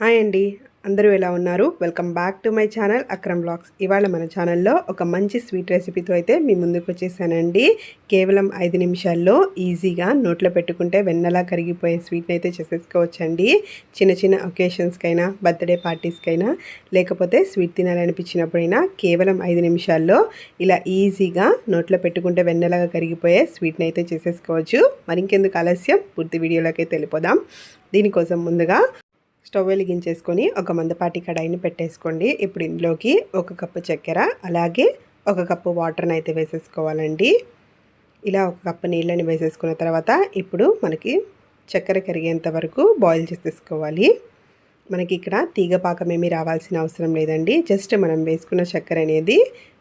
Hi అండి. అందరూ ఎలా ఉన్నారు? Welcome back to my channel Akram blogs. ఇవాళ మన ఛానల్లో ఒక మంచి స్వీట్ రెసిపీతో అయితే మీ ముందుకు వచ్చేసానండి. కేవలం ఐదు నిమిషాల్లో ఈజీగా నోట్లో పెట్టుకుంటే వెన్నలా కరిగిపోయే స్వీట్ని అయితే చేసేసుకోవచ్చండి. చిన్న చిన్న ఒకేషన్స్కైనా బర్త్డే పార్టీస్కైనా లేకపోతే స్వీట్ తినాలనిపించినప్పుడైనా కేవలం ఐదు నిమిషాల్లో ఇలా ఈజీగా నోట్లో పెట్టుకుంటే వెన్నలాగా కరిగిపోయే స్వీట్ని అయితే చేసేసుకోవచ్చు. మరి ఇంకెందుకు ఆలస్యం? పూర్తి వీడియోలోకి అయితే వెళ్ళిపోదాం. దీనికోసం ముందుగా స్టవ్ వెలిగించేసుకొని ఒక మందపాటి కడాయిని పెట్టేసుకోండి. ఇప్పుడు ఇందులోకి ఒక కప్పు చక్కెర అలాగే ఒక కప్పు వాటర్ని అయితే వేసేసుకోవాలండి. ఇలా ఒక కప్పు నీళ్ళని వేసేసుకున్న తర్వాత ఇప్పుడు మనకి చక్కెర కరిగేంత వరకు బాయిల్ చేసేసుకోవాలి. మనకి ఇక్కడ తీగ పాకం ఏమీ రావాల్సిన అవసరం లేదండి. జస్ట్ మనం వేసుకున్న చక్కెర అనేది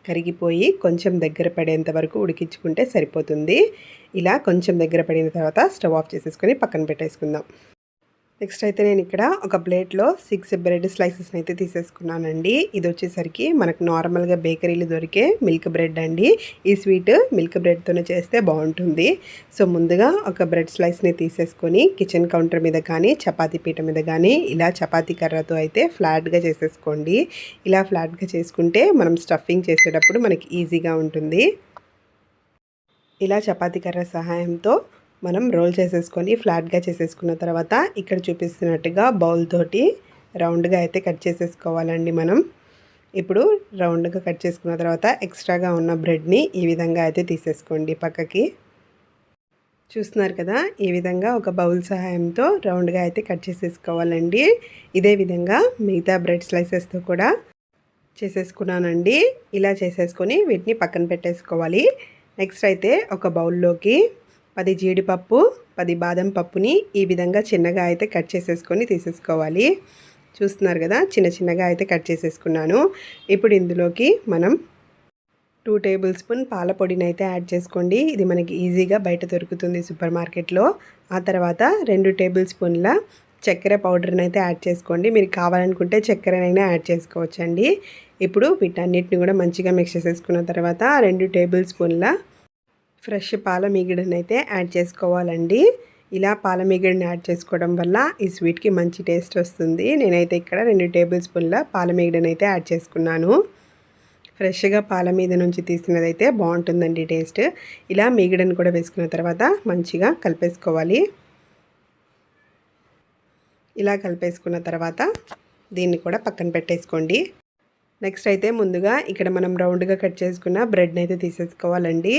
కరిగిపోయి కొంచెం దగ్గర పడేంత వరకు ఉడికించుకుంటే సరిపోతుంది. ఇలా కొంచెం దగ్గర పడిన తర్వాత స్టవ్ ఆఫ్ చేసేసుకొని పక్కన పెట్టేసుకుందాం. నెక్స్ట్ అయితే నేను ఇక్కడ ఒక ప్లేట్లో సిక్స్ బ్రెడ్ స్లైసెస్ అయితే తీసేసుకున్నానండి. ఇది వచ్చేసరికి మనకు నార్మల్గా బేకరీలు దొరికే మిల్క్ బ్రెడ్ అండి. ఈ స్వీట్ మిల్క్ బ్రెడ్తోనే చేస్తే బాగుంటుంది. సో ముందుగా ఒక బ్రెడ్ స్లైస్ని తీసేసుకొని కిచెన్ కౌంటర్ మీద కానీ చపాతీ పీట మీద కానీ ఇలా చపాతీ కర్రతో అయితే ఫ్లాట్గా చేసేసుకోండి. ఇలా ఫ్లాట్గా చేసుకుంటే మనం స్టఫింగ్ చేసేటప్పుడు మనకి ఈజీగా ఉంటుంది. ఇలా చపాతీ కర్ర సహాయంతో మనం రోల్ చేసేసుకొని ఫ్లాట్గా చేసేసుకున్న తర్వాత ఇక్కడ చూపిస్తున్నట్టుగా బౌల్ తోటి రౌండ్గా అయితే కట్ చేసేసుకోవాలండి మనం. ఇప్పుడు రౌండ్గా కట్ చేసుకున్న తర్వాత ఎక్స్ట్రాగా ఉన్న బ్రెడ్ని ఈ విధంగా అయితే తీసేసుకోండి పక్కకి. చూస్తున్నారు కదా ఈ విధంగా ఒక బౌల్ సహాయంతో రౌండ్గా అయితే కట్ చేసేసుకోవాలండి. ఇదే విధంగా మిగతా బ్రెడ్ స్లైసెస్తో కూడా చేసేసుకున్నానండి. ఇలా చేసేసుకొని వీటిని పక్కన పెట్టేసుకోవాలి. నెక్స్ట్ అయితే ఒక బౌల్లోకి పది జీడిపప్పు పది బాదం పప్పుని ఈ విధంగా చిన్నగా అయితే కట్ చేసేసుకొని తీసేసుకోవాలి. చూస్తున్నారు కదా చిన్న చిన్నగా అయితే కట్ చేసేసుకున్నాను. ఇప్పుడు ఇందులోకి మనం టూ టేబుల్ స్పూన్ పాల పొడిని అయితే యాడ్ చేసుకోండి. ఇది మనకి ఈజీగా బయట దొరుకుతుంది సూపర్ మార్కెట్లో. ఆ తర్వాత రెండు టేబుల్ స్పూన్ల చక్కెర పౌడర్ని అయితే యాడ్ చేసుకోండి. మీరు కావాలనుకుంటే చక్కెరనైనా యాడ్ చేసుకోవచ్చండి. ఇప్పుడు వీటన్నిటిని కూడా మంచిగా మిక్స్ చేసేసుకున్న తర్వాత రెండు టేబుల్ స్పూన్ల ఫ్రెష్ పాల మీగడని అయితే యాడ్ చేసుకోవాలండి. ఇలా పాల మీగడని యాడ్ చేసుకోవడం వల్ల ఈ స్వీట్కి మంచి టేస్ట్ వస్తుంది. నేనైతే ఇక్కడ రెండు టేబుల్ స్పూన్ల పాల మీగడని అయితే యాడ్ చేసుకున్నాను. ఫ్రెష్గా పాల మీద నుంచి తీసినదైతే బాగుంటుందండి టేస్ట్. ఇలా మీగడని కూడా వేసుకున్న తర్వాత మంచిగా కలిపేసుకోవాలి. ఇలా కలిపేసుకున్న తర్వాత దీన్ని కూడా పక్కన పెట్టేసుకోండి. నెక్స్ట్ అయితే ముందుగా ఇక్కడ మనం రౌండ్గా కట్ చేసుకున్న బ్రెడ్ని అయితే తీసేసుకోవాలండి.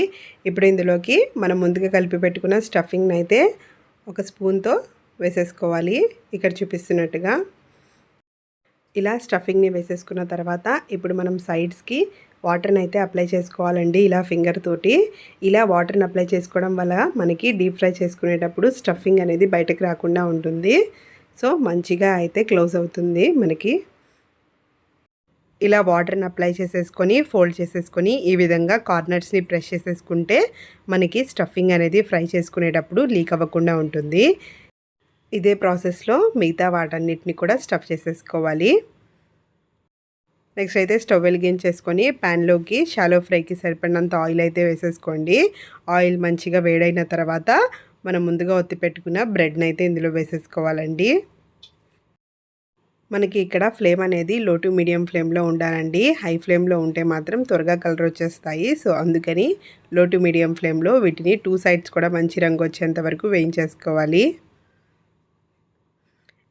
ఇప్పుడు ఇందులోకి మనం ముందుగా కలిపి పెట్టుకున్న స్టఫింగ్ని అయితే ఒక స్పూన్తో వేసేసుకోవాలి. ఇక్కడ చూపిస్తున్నట్టుగా ఇలా స్టఫింగ్ని వేసేసుకున్న తర్వాత ఇప్పుడు మనం సైడ్స్కి వాటర్ని అయితే అప్లై చేసుకోవాలండి ఇలా ఫింగర్ తోటి. ఇలా వాటర్ని అప్లై చేసుకోవడం వల్ల మనకి డీప్ ఫ్రై చేసుకునేటప్పుడు స్టఫింగ్ అనేది బయటకు రాకుండా ఉంటుంది. సో మంచిగా అయితే క్లోజ్ అవుతుంది మనకి. ఇలా వాటర్ని అప్లై చేసేసుకొని ఫోల్డ్ చేసేసుకొని ఈ విధంగా కార్నర్స్ని ప్రెస్ చేసేసుకుంటే మనకి స్టఫింగ్ అనేది ఫ్రై చేసుకునేటప్పుడు లీక్ అవ్వకుండా ఉంటుంది. ఇదే ప్రాసెస్లో మిగతా వాటన్నిటిని కూడా స్టఫ్ చేసేసుకోవాలి. నెక్స్ట్ అయితే స్టవ్ వెలిగించేసుకొని ప్యాన్లోకి షాలో ఫ్రైకి సరిపడినంత ఆయిల్ అయితే వేసేసుకోండి. ఆయిల్ మంచిగా వేడైన తర్వాత మనం ముందుగా ఒత్తి పెట్టుకున్న బ్రెడ్ని అయితే ఇందులో వేసేసుకోవాలండి. మనకి ఇక్కడ ఫ్లేమ్ అనేది లో టు మీడియం ఫ్లేమ్లో ఉండాలండి. హై ఫ్లేమ్లో ఉంటే మాత్రం త్వరగా కలర్ వచ్చేస్తాయి. సో అందుకని లో టు మీడియం ఫ్లేమ్లో వీటిని టూ సైడ్స్ కూడా మంచి రంగు వచ్చేంత వరకు వేయించేసుకోవాలి.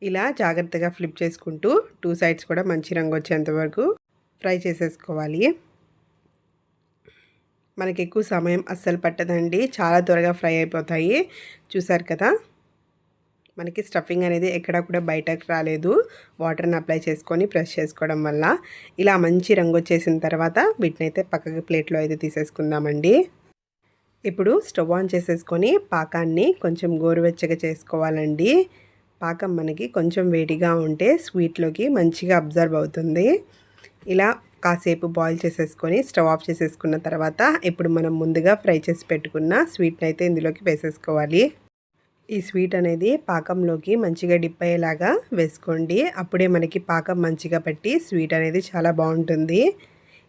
ఇలా జాగ్రత్తగా ఫ్లిప్ చేసుకుంటూ టూ సైడ్స్ కూడా మంచి రంగు వచ్చేంత వరకు ఫ్రై చేసేసుకోవాలి. మనకి ఎక్కువ సమయం అస్సలు పట్టదండి. చాలా త్వరగా ఫ్రై అయిపోతాయి. చూసారు కదా? మనకి స్టఫింగ్ అనేది ఎక్కడ కూడా బయటకు రాలేదు. వాటర్ని అప్లై చేసుకొని ప్రెస్ చేసుకోవడం వల్ల. ఇలా మంచి రంగు వచ్చేసిన తర్వాత వీటిని అయితే పక్కకి ప్లేట్లో అయితే తీసేసుకుందామండి. ఇప్పుడు స్టవ్ ఆన్ చేసేసుకొని పాకాన్ని కొంచెం గోరువెచ్చగా చేసుకోవాలండి. పాకం మనకి కొంచెం వేడిగా ఉంటే స్వీట్లోకి మంచిగా అబ్జర్వ్ అవుతుంది. ఇలా కాసేపు బాయిల్ చేసేసుకొని స్టవ్ ఆఫ్ చేసేసుకున్న తర్వాత ఇప్పుడు మనం ముందుగా ఫ్రై చేసి పెట్టుకున్న స్వీట్ని అయితే ఇందులోకి వేసేసుకోవాలి. ఈ స్వీట్ అనేది పాకంలోకి మంచిగా డిప్ అయ్యేలాగా వేసుకోండి. అప్పుడే మనకి పాకం మంచిగా పట్టి స్వీట్ అనేది చాలా బాగుంటుంది.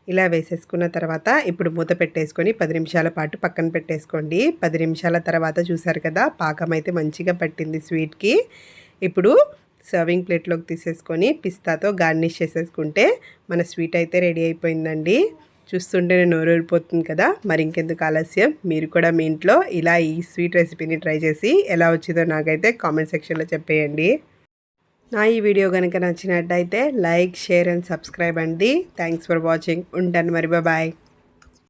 ఇలా వేసేసుకున్న తర్వాత ఇప్పుడు మూత పెట్టేసుకొని పది నిమిషాల పాటు పక్కన పెట్టేసుకోండి. పది నిమిషాల తర్వాత చూసారు కదా పాకం అయితే మంచిగా పట్టింది స్వీట్కి. ఇప్పుడు సర్వింగ్ ప్లేట్లోకి తీసేసుకొని పిస్తాతో గార్నిష్ చేసేసుకుంటే మన స్వీట్ అయితే రెడీ అయిపోయిందండి. చూస్తుంటేనే నోరూరిపోతుంది కదా. మరి ఇంకెందుకు ఆలస్యం? మీరు కూడా మీ ఇంట్లో ఇలా ఈ స్వీట్ రెసిపీని ట్రై చేసి ఎలా వచ్చిందో నాకైతే కామెంట్ సెక్షన్లో చెప్పేయండి. నా ఈ వీడియో కనుక నచ్చినట్టయితే లైక్ షేర్ అండ్ సబ్స్క్రైబ్ అండి. Thanks for watching. ఉంటాను మరి. బాయ్.